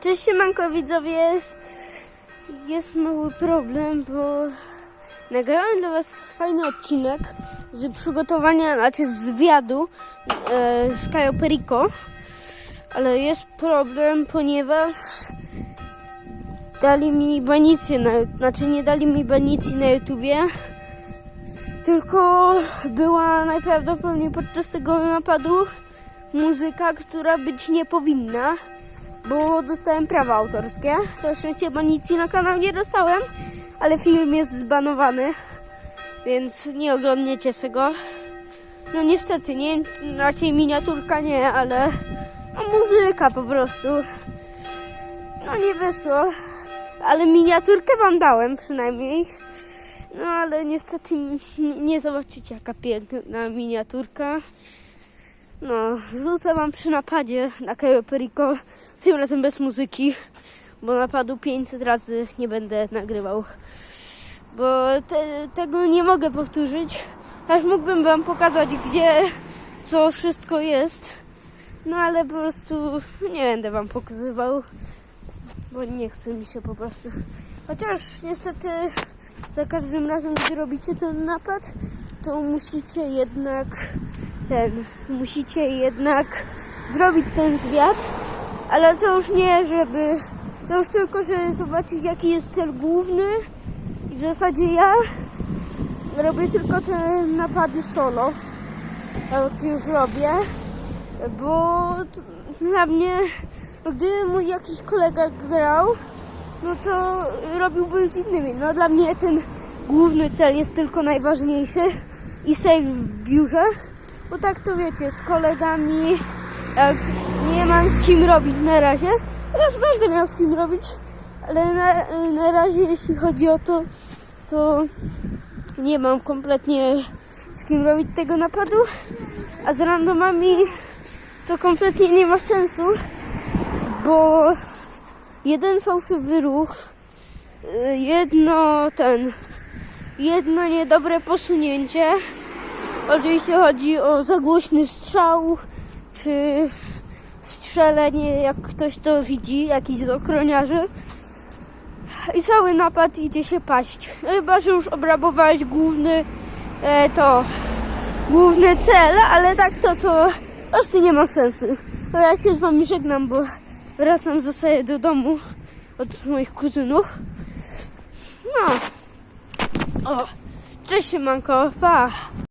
Cześć siemanko widzowie. Jest mały problem, bo nagrałem dla was fajny odcinek z przygotowania, znaczy z zwiadu e, z Cayo Perico. Ale jest problem, ponieważ dali mi banicję, na, znaczy nie dali mi banicji na YouTubie, tylko była najprawdopodobniej podczas tego napadu muzyka, która być nie powinna, bo dostałem prawa autorskie. To szczęście banicji na kanał nie dostałem, ale film jest zbanowany, więc nie oglądniecie tego. No niestety, nie, raczej miniaturka nie, ale no, muzyka po prostu. No nie wyszło, ale miniaturkę wam dałem przynajmniej. No ale niestety nie zobaczycie jaka piękna miniaturka. No, wrzucę wam przy napadzie na Cayo Perico, tym razem bez muzyki, bo napadu 500 razy nie będę nagrywał. Bo te, tego nie mogę powtórzyć, aż mógłbym wam pokazać gdzie, co wszystko jest. No ale po prostu nie będę wam pokazywał, bo nie chce mi się po prostu. Chociaż niestety za każdym razem, gdy robicie ten napad, to musicie jednak ten, musicie jednak zrobić ten zwiat, ale to już nie, żeby, to już tylko, żeby zobaczyć jaki jest cel główny. I w zasadzie ja robię tylko te napady solo, tak już robię, bo dla mnie, gdyby mój jakiś kolega grał, no to robiłbym z innymi. No dla mnie ten główny cel jest tylko najważniejszy i save w biurze, bo tak to wiecie, z kolegami jak nie mam z kim robić na razie, chociaż będę miał z kim robić, ale na, na razie jeśli chodzi o to, to nie mam kompletnie z kim robić tego napadu, a z randomami to kompletnie nie ma sensu, bo jeden fałszywy ruch, y, jedno ten, jedno niedobre posunięcie. Oczywiście chodzi o zagłośny strzał, czy strzelenie, jak ktoś to widzi, jakiś z ochroniarzy. I cały napad idzie się paść. No chyba, że już obrabowałeś główny, e, to, główny cel, ale tak to, to prostu nie ma sensu. No ja się z wami żegnam, bo wracam zostaję do domu od moich kuzynów. No. O, cześć siemanko, pa.